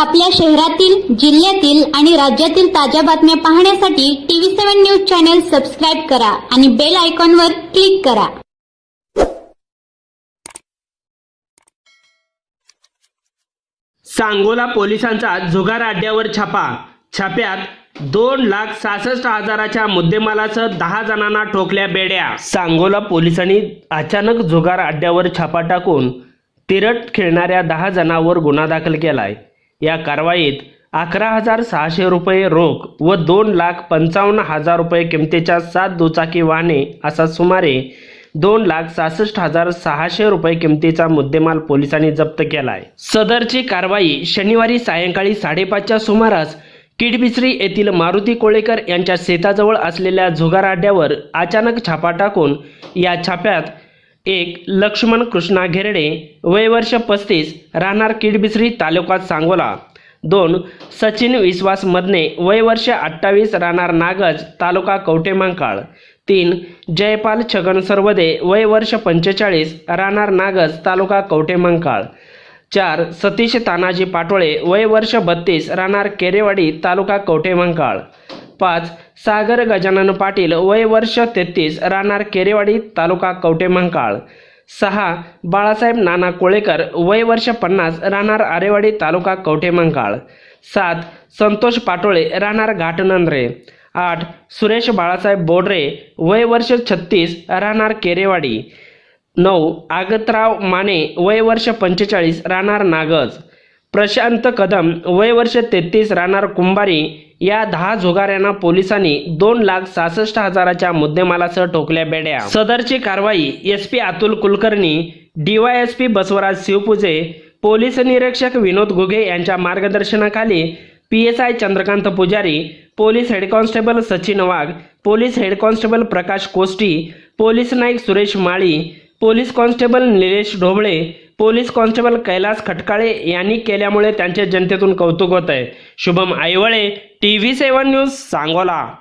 आपल्या शहरातील जिल्ह्यातील आणि राज्यातील ताज्या बातम्या पाहण्यासाठी TV seven news channel subscribe करा आणि बेल आयकॉनवर क्लिक करा. सांगोला पोलिसांचा जुगार अड्ड्यावर छापा. छाप्यात दोन लाख सहासष्ट हजाराच्या मुद्देमालासह दहा जणांना ठोकल्या बेड्या. सांगोला पोलिसांनी अचानक जुगार अड्ड्यावर छापा टाकून तिरट खेळणाऱ्या दहा जणांवर गुन्हा दाखल केलाय. या कारवाईत अकरा हजार सहाशे रुपये रोख व दोन लाख पंचावन्न हजार रुपये किमतीच्या सात दुचाकी वाहने असा सुमारे दोन लाख सहासष्ट हजार सहाशे रुपये किमतीचा मुद्देमाल पोलिसांनी जप्त केला आहे सदरची कारवाई शनिवारी सायंकाळी साडेपाचच्या सुमारास किडबिसरी येथील मारुती कोळेकर यांच्या शेताजवळ असलेल्या झुगार अड्ड्यावर अचानक छापा टाकून या छाप्यात एक लक्ष्मण कृष्णा घेरडे वय वर्ष पस्तीस राहणार किडबिसरी तालुका सांगोला. दोन सचिन विश्वास मदने वय वर्ष अठ्ठावीस राहणार नागज तालुका कवटेमांकाळ तीन जयपाल छगन सर्वदे वय वर्ष पंचेचाळीस राहणार नागज तालुका कवटेमांकाळ चार सतीश तानाजी पाटोळे वय वर्ष बत्तीस राहणार केरेवाडी तालुका कवटेमंकाळ पाच सागर गजानन पाटील वय वर्ष तेहतीस राहणार केरेवाडी तालुका कवटेमंकाळ सहा बाळासाहेब नाना कोळेकर वय वर्ष पन्नास राहणार आरेवाडी तालुका कवटेमंकाळ सात संतोष पाटोळे राहणार घाटनंद्रे. आठ सुरेश बाळासाहेब बोडरे वय वर्ष छत्तीस राहणार केरेवाडी. नऊ आगतराव माने वय वर्ष पंचेचाळीस राहणार नागज. प्रशांत कदम वय वर्ष तेहतीस राहणार कुंभारी या दहा झुगाऱ्यांना पोलिसांनी दोन लाख सहासष्ट हजाराच्या मुद्देमालासह ठोकल्या बेड्या. सदरची कारवाई S P Atul Kulkarni DYSP Basavaraj Shivpuje police निरीक्षक विनोद घुगे यांच्या मार्गदर्शनाखाली P S I Chandrakant Pujari police head constable Sachin Wagh police head constable Prakash Koshti police Naik Suresh Mali police constable Nilesh Dhoble police constable Kailas Khatkale यांनी केल्यामुळे त्यांचे जनतेतून कौतुक होत आहे. Shubham Aywale T V seven news Sangola.